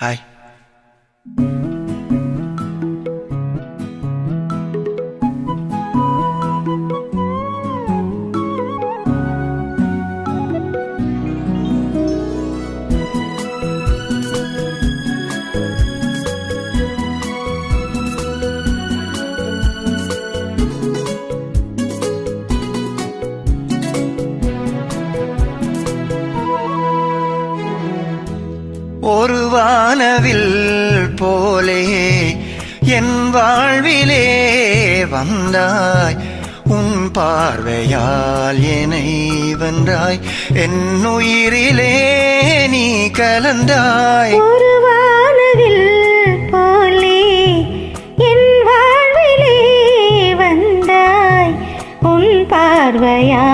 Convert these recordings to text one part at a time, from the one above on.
Hi. என் வாழ்விலே வந்தாய் உன் பார்வையால் என்னை வந்தாய் என் உயிரிலே நீ கலந்தாய். பார்வையா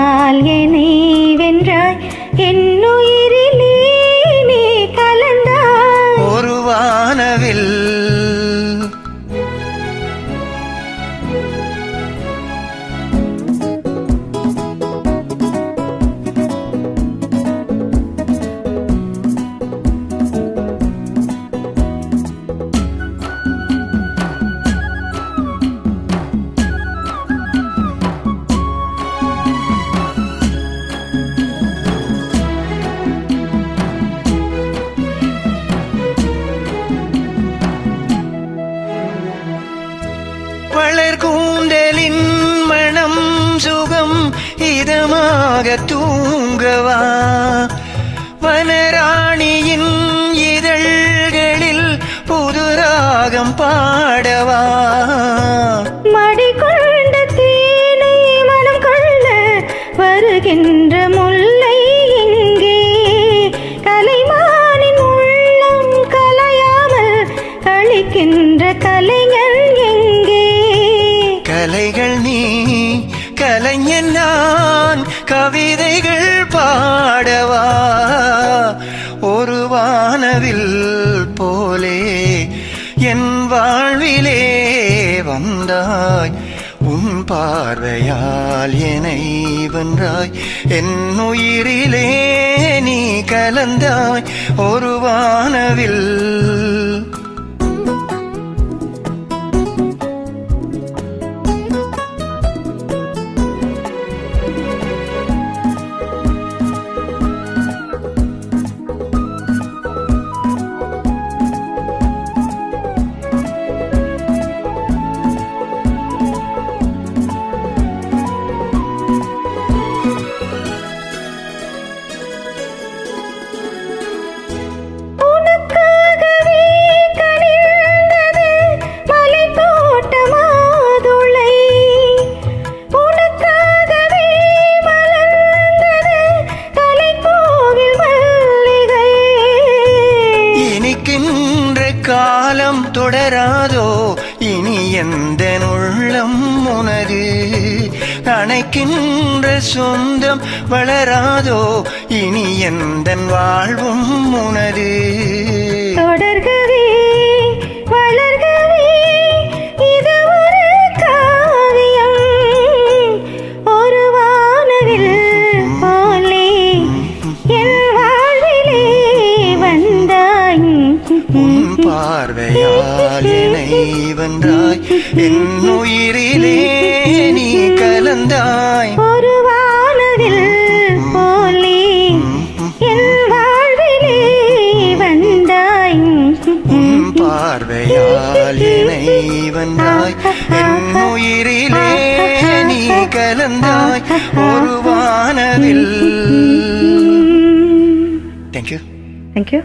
இதமாக தூங்கவா? வனராணியின் இதழ்களில் புது ராகம் பாடவா? மடி கொண்ட தேனை மனம் கொள்ள வருகின்ற முல்லை இங்கே. கலைமானின் உள்ளம் கலையாமல் கழிக்கின்ற கலைஞன் எங்கே? கலைகள் நீ கலைஞன் நான் கவிதைகள் பாடவா? ஒரு வானவில் போலே என் வாழ்விலே வந்தாய். உன் பார்வையால் என்னை வென்றாய். என் உயிரிலே நீ கலந்தாய். ஒரு வானவில் காலம் தொடராதோ இனி எந்த உள்ளம் உனது? அணைக்கின்ற சொந்தம் வளராதோ இனி எந்த வாழ்வும் உனது? வென்றாய் என் உயிரிலே நீ கலந்தாய். ஒரு வானவில் போலே என் வாழ்விலே வந்தாய். பார்வையால் என்னை வென்றாய் என் உயிரிலே நீ கலந்தாய். ஒரு வானவில் தேங்க்யூ தேங்க்யூ